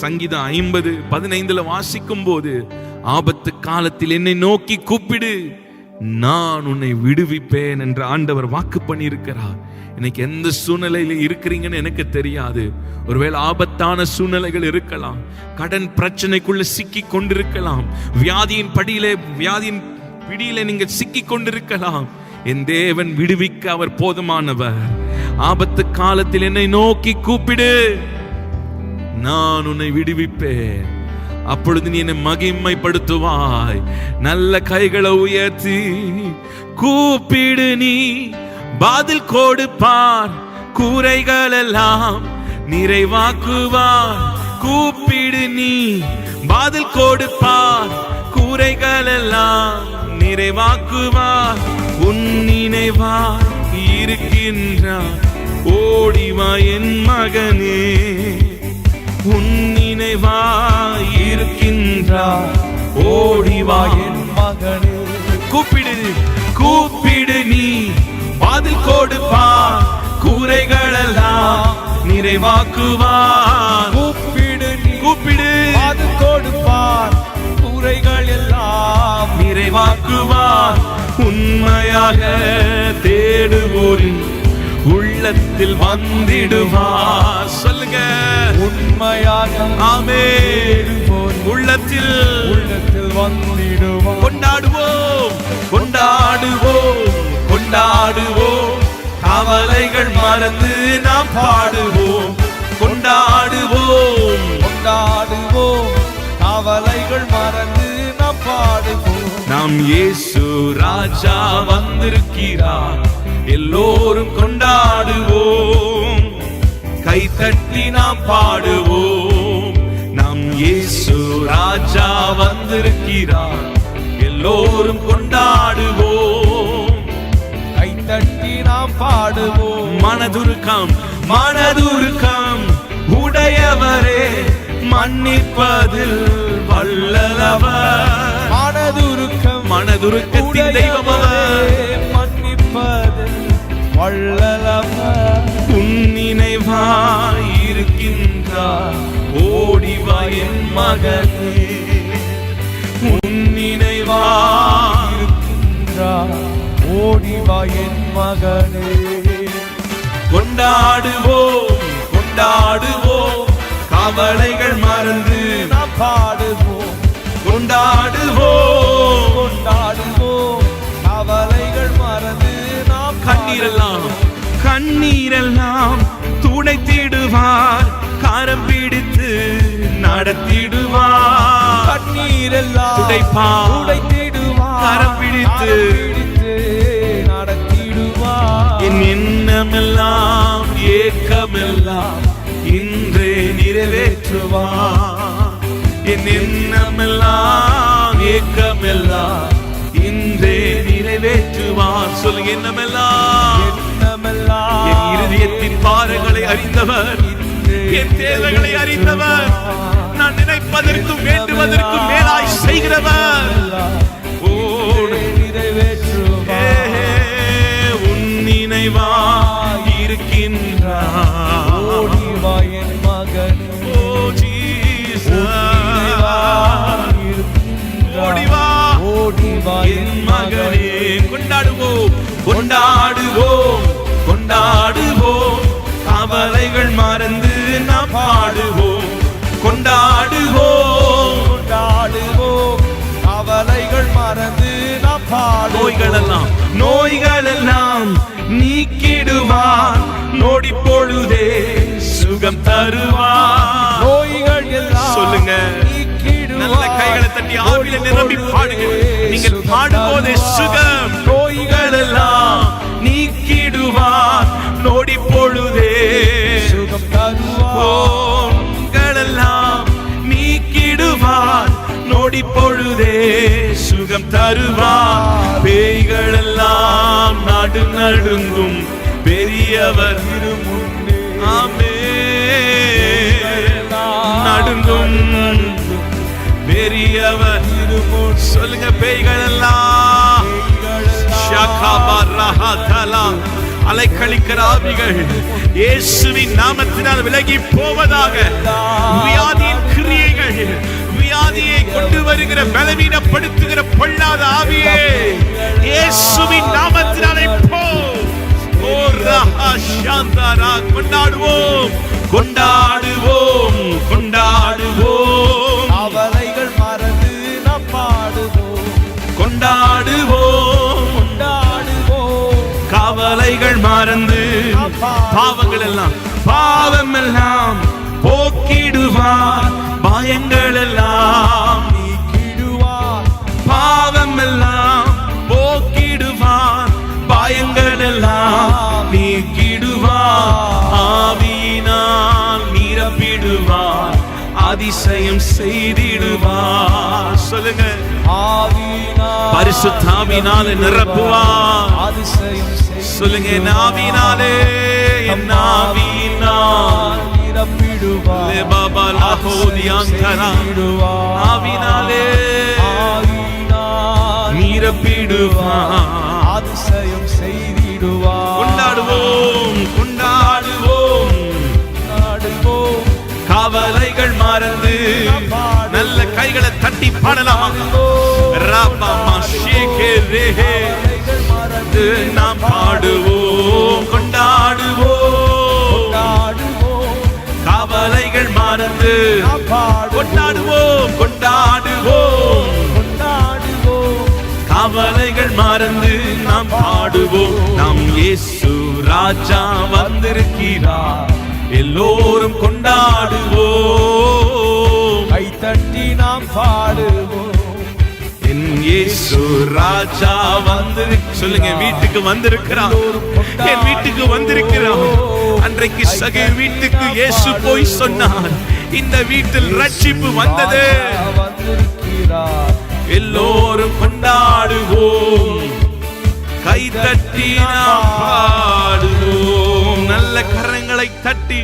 சங்கீதம் ஐம்பது பதினைந்துல வாசிக்கும் போது ஆபத்து காலத்தில் என்னை நோக்கி கூப்பிடு. நான் உன்னை விடுவிப்பேன் என்று ஆண்டவர் வாக்கு பண்ணியிருக்கிறார். இன்னைக்கு எந்த சூழ்நிலையில இருக்கிறீங்கன்னு எனக்கு தெரியாது. ஒருவேளை ஆபத்தான சூழ்நிலைகள் இருக்கலாம். கடன் பிரச்சனைக்குள்ள சிக்கி கொண்டிருக்கலாம். வியாதியின் படியிலே வியாதியின் பிடியில நீங்க சிக்கி கொண்டிருக்கலாம். என் தேவன் விடுவிக்க அவர் போதுமானவர். ஆபத்து காலத்தில் என்னை நோக்கி கூப்பிடு. நான் உன்னை விடுவிப்பேன். அப்பொழுது நீ என்னை மகிமைப்படுத்துவாய். நல்ல கைகளை உயர்த்தி கூப்பிடு நீ. பாதில் கொடுப்பார் கூரைகள் எல்லாம் நிறைவாக்குவார். கூப்பிடு நீ. பாதில் கொடுப்பார் கூரைகள் எல்லாம் நிறைவாக்குவார். உன் நினைவாய் இருக்கின்றார். ஓடிவா என் மகனே. உன் நினைவாய் இருக்கின்றார் ஓடிவா என் மகனே. கூப்பிடு கூப்பிடு நீ. பதில் கொடுப்பா கூரைகளெல்லாம் நிறைவாக்குவார். கூப்பிடு கூப்பிடு அது கொடுப்பார் குறைகள் எல்லாம் நிறைவாக்குவார். உண்மையாக தேடுவோரின் உள்ளத்தில் வந்திடுவார். சொல்லுங்க. உண்மையாக ஆமே உள்ளத்தில் உள்ளத்தில் வந்திடுவார் கொண்டாடுவோம் கொண்டாடுவோம் கொண்டாடுவோம். கவலைகள் மறந்து நாம் பாடுவோம். கொண்டாடுவோம் கொண்டாடுவோம். கவலைகள் மறந்து நாம் பாடுவோம். நாம் இயேசு ராஜா வந்திருக்கிறார். எல்லோரும் கொண்டாடுவோம். கைத்தட்டி நாம் பாடுவோம். நாம் இயேசு ராஜா வந்திருக்கிறார். எல்லோரும் கொண்டாடுவோம். கைத்தட்டி நாம் பாடுவோம். மனதுருக்கம் மனதுருக்கம். உடையவரே மன்னிப்பதில் வல்லவர். மனதுருக்கம் மனதுருக்கத்தின் தெய்வம் அவர் மன்னிப்பதில் வள்ளலவர் ஓடிவா என் மகனே. உன்னினைவாய் இருக்கின்றார் ஓடிவா என் மகனே. கொண்டாடுவோம் கொண்டாடுவோம். கவலைகள் மறந்து நாம் பாடுவோம். கொண்டாடுவோம் கொண்டாடுவோம். கவலைகள் மறந்து நாம் கண்ணீரெல்லாம். கண்ணீரெல்லாம் துடைத்திடுவார் கரம் பிடித்து நடத்திடுவார். கண்ணீரெல்லாம் துடைப்பார். துடைத்திடுவார். கரம் பிடித்து. நடத்திடுவார். என் எண்ணமெல்லாம் ஏக்கமெல்லாம் இன்றே நிறைவேற்றுவார். என் எண்ணமெல்லாம் ஏக்கமெல்லாம் இன்றே நிறைவேற்றுவார். சொல்லுங்க எண்ணமெல்லாம். எண்ணமெல்லாம். என் இருதயத்தின் பாரங்களை அறிந்தவர். என் தேவைகளை அறிந்தவர். நான் நினைப்பதற்கும் வேண்டுவதற்கும் மேலாய் செய்கிறவர். உன் இருக்கின்றார் என் ஓ ஓடிவா. ஓடிவா. என் மகனே கொண்டாடுவோம் கொண்டாடுவோம். கொண்டாடுவோம். கவலைகள் மறந்து நாம் பாடுவோம் கொண்டாடுவோம். கொண்டாடுவோம். கவலைகள் மறந்து நாம் பாடுவோம். நோய்களெல்லாம். நோய்களெல்லாம் நீக்கிடுவார் நொடி பொழுதே சுகம் தருவார் நோய்கள் எல்லாம் சொல்லுங்க. நல்ல கைகளை தட்டி ஆவியில நிரம்பி பாடுங்க நீங்கள் பாடும்போதே தருவார். நொடி பொழுதே சுகம் தருவா. பேய்களெல்லாம் நடு நடுங்கும். பெரியவர் ஆமே. நடுங்கும். பெரியவர் சொல்லுங்க பேய்கள் எல்லாம் அலைக்கழிக்கிற ஆவிகள் இயேசுவின் நாமத்தினால் விலகி போவதாக. வியாதியின் கிரியைகள் பலவீனப்படுத்துகிற பலவீனப்படுத்துகிற பொல்லாத ஆவியே. இயேசுவின் நாமத்தினாலே போ கொண்டாடுவோம். கொண்டாடுவோம் கொண்டாடுவோம். அவரைகள் மறந்து நாம் பாடுவோம். கொண்டாடுவோம். கொண்டாடுவோம். கவலைகள் மறந்து பாவங்கள் எல்லாம் பாவம் எல்லாம் போக்கிடுவார். பயங்கள் எல்லாம் நீக்கிடுவார். பாவம் எல்லாம் போக்கிடுவார். பயங்கள் எல்லாம் நீக்கிடுவார். ஆவியினால் நிரப்பிடுவார். அதிசயம் செய்திடுவார். சொல்லுங்க. பரிசுத்தாவினால நிரப்புவார். அதிசயம் சொல்லுங்க ஆவியினாலே என் ஆவியினால் செய்திடுவார். ஆவினாலே ஆவியினால் நிரப்பிடுவார் அதிசயம் செய்திடுவார் கொண்டாடுவோம் கொண்டாடுவோம். கொண்டாடுவோம். கவலைகள் மறந்து நல்ல கைகளை தட்டி பாடலாமா. ராபாமா ஷேகே ரேஹே மறந்து நாம் பாடுவோம் கொண்டாடுவோம். கொண்டாடுவோம். கவலைகள் மறந்து பாடுவோம். நம் இயேசு ராஜா வந்திருக்கிறார். எல்லோரும் கொண்டாடுவோம். கைத்தட்டி நாம் பாடுவோம். என் இயேசு ராஜா வந்திரு சொல்லுங்க வீட்டுக்கு வந்திருக்கிறான் என் வீட்டுக்கு வந்திருக்கிறான் அன்றைக்கு சகை வீட்டுக்கு இயேசு போய் சொன்னார். இந்த வீட்டில் ரட்சிப்பு வந்தது. எல்லோரும் கொண்டாடுவோம். தட்டி